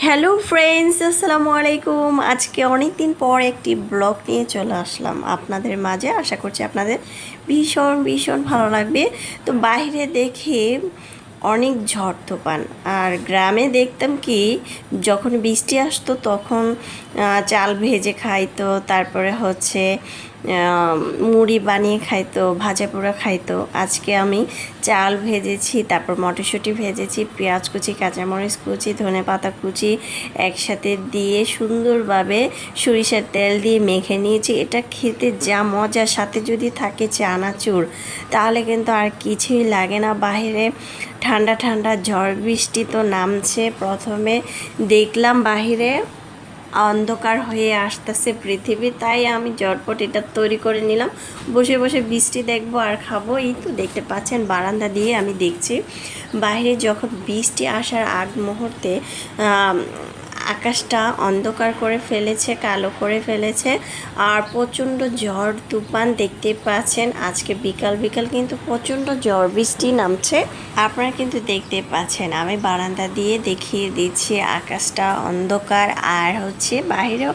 Hello friends আসসালামু আলাইকুম আজকে অনেক দিন পর একটি ব্লগ নিয়ে চলে আসলাম আপনাদের মাঝে। আশা করছি আপনাদের ভীষণ ভীষণ ভালো লাগবে। তো বাইরে দেখে অনেক ঝড় তুফান আর গ্রামে দেখতাম কি, যখন বৃষ্টি আসতো তখন চাল ভেজে খাইতো, তারপরে হচ্ছে মুড়ি বানিয়ে খাইতো, ভাজা পোড়া খাইতো। আজকে আমি চাল ভেজেছি, তারপর মটরশুঁটি ভেজেছি, পেঁয়াজ কুচি, কাঁচামরিচ কুচি, ধনে পাতা কুচি একসাথে দিয়ে সুন্দরভাবে সরিষার তেল দিয়ে মেখে নিয়েছি। এটা খেতে যা মজার, সাথে যদি থাকে চানাচুর তাহলে কিন্তু আর কিছুই লাগে না। বাইরে ঠান্ডা ঠান্ডা ঝড় বৃষ্টি তো নামছে, প্রথমে দেখলাম বাহিরে অন্ধকার হয়ে আসতেছে পৃথিবী, তাই আমি জটপট এটা তৈরি করে নিলাম। বসে বসে বৃষ্টি দেখব আর খাব। এই তো দেখতে পাচ্ছেন, বারান্দা দিয়ে আমি দেখছি। বাইরে যখন বৃষ্টি আসার আগ মুহূর্তে আকাশটা অন্ধকার করে ফেলেছে, কালো করে ফেলেছে আর প্রচণ্ড ঝড় তুফান দেখতে পাচ্ছেন। আজকে বিকাল বিকাল কিন্তু প্রচণ্ড ঝড় বৃষ্টি নামছে। আপনারা কিন্তু দেখতে পাচ্ছেন, আমি বারান্দা দিয়ে দেখিয়ে দিচ্ছি আকাশটা অন্ধকার আর হচ্ছে বাইরেও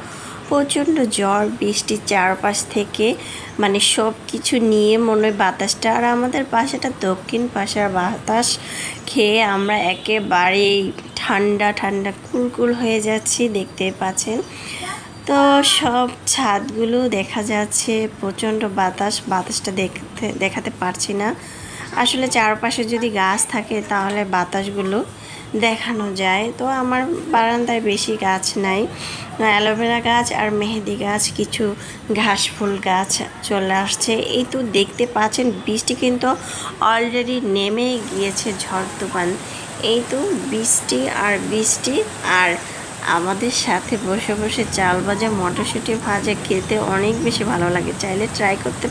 প্রচণ্ড ঝড় বৃষ্টি চারপাশ থেকে। মানে সব কিছু নিয়ে মনে হয় বাতাসটা, আর আমাদের পাশেটা দক্ষিণ পাশের বাতাস খেয়ে আমরা একেবারেই ঠান্ডা ঠান্ডা, কুলকুল হয়ে যাচ্ছি, দেখতে পাচ্ছেন। তো সব ছাদগুলো দেখা যাচ্ছে, প্রচণ্ড বাতাস, বাতাসটা দেখতে, দেখাতে পারছি না। আসলে চারপাশে যদি গাছ থাকে, তাহলে বাতাসগুলো দেখানো যায়। তো আমার বারান্দায় বেশি গাছ নাই। অ্যালোভেরা গাছ আর মেহেদি গাছ, কিছু ঘাস ফুল গাছ চলে আসছে। এই তো দেখতে পাচ্ছেন, বৃষ্টি কিন্তু অলরেডি নেমে গিয়েছে ঝড় তুফান। এই তো বৃষ্টি আর বৃষ্টি, আর আমাদের সাথে বসে বসে চাল ভাজা মটরশুঁটি ভাজা খেতে অনেক বেশি ভালো লাগে। চাইলে ট্রাই করতে